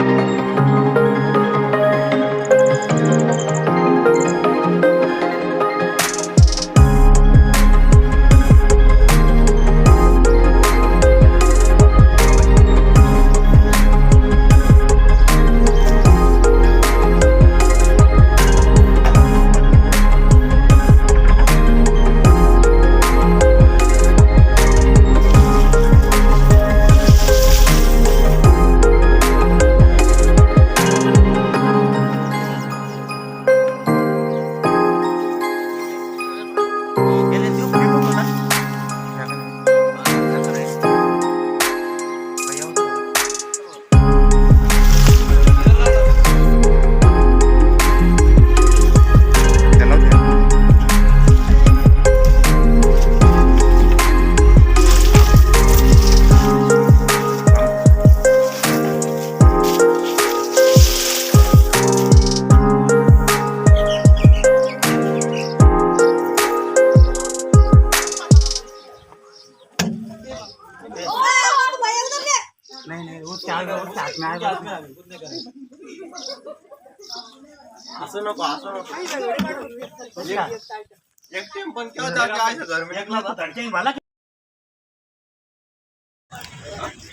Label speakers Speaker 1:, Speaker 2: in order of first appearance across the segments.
Speaker 1: thank you असं नको असं नको. एक टीम पण केलं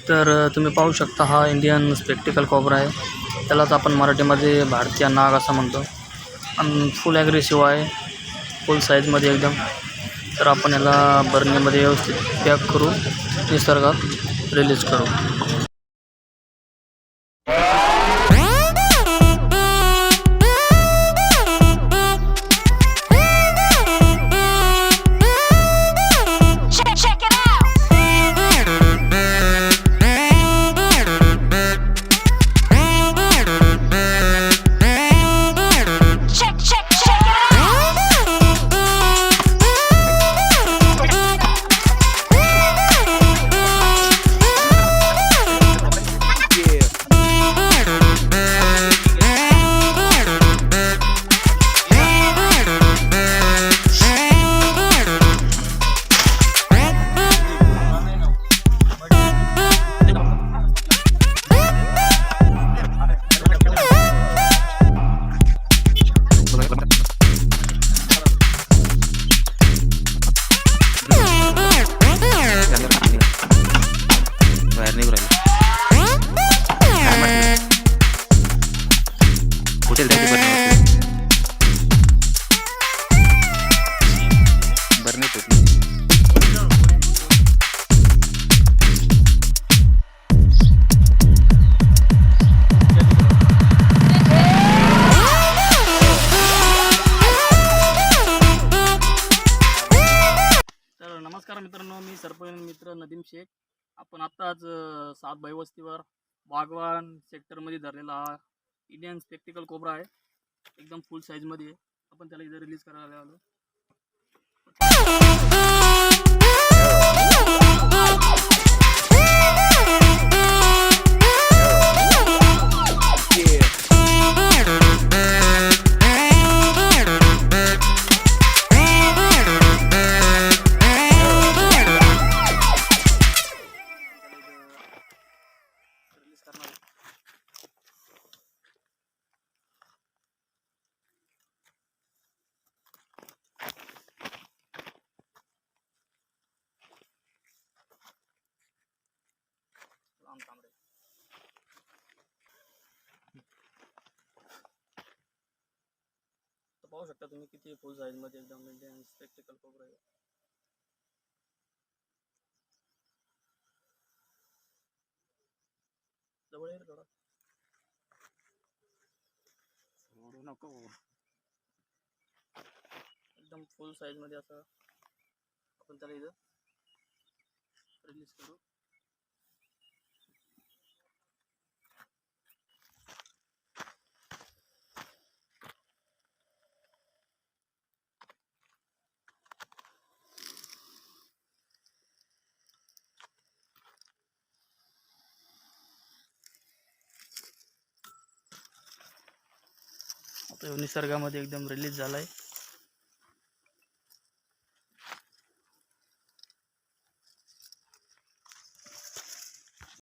Speaker 1: तर
Speaker 2: तुम्ही पाहू शकता हा इंडियन स्पेक्टिकल कॉबरा आहे. त्यालाच आपण मराठीमध्ये भारतीय नाग असं म्हणतो. आणि फुल ॲग्रेसिव्ह आहे. फुल साईजमध्ये एकदम. तर आपण याला बर्नीमध्ये व्यवस्थित पॅक करू निसर्गात रिलीज करू.
Speaker 3: कुठे जायचे बरं बरं नाही
Speaker 2: नमस्कार मित्रांनो मी सरपंच मित्र नदीम शेख. आपण आत्ताच सात भाई वस्तीवर बागवान सेक्टरमध्ये धरलेला इंडियन स्पेक्टिकल कोबरा आहे. एकदम फुल साईजमध्ये आहे. आपण त्याला इथं रिलीज करायला आलो. पाहू शकता तुम्ही किती फुल साईजमध्ये एकदम इंडियन स्पेक्टिकल कोबरा आहे जवळ येईल थोडा.
Speaker 3: सोडू नको.
Speaker 2: एकदम फुल साईजमध्ये असं आपण त्याला इथं रिलीज करू. आता निसर्गामध्ये एकदम रिलीज झाला आहे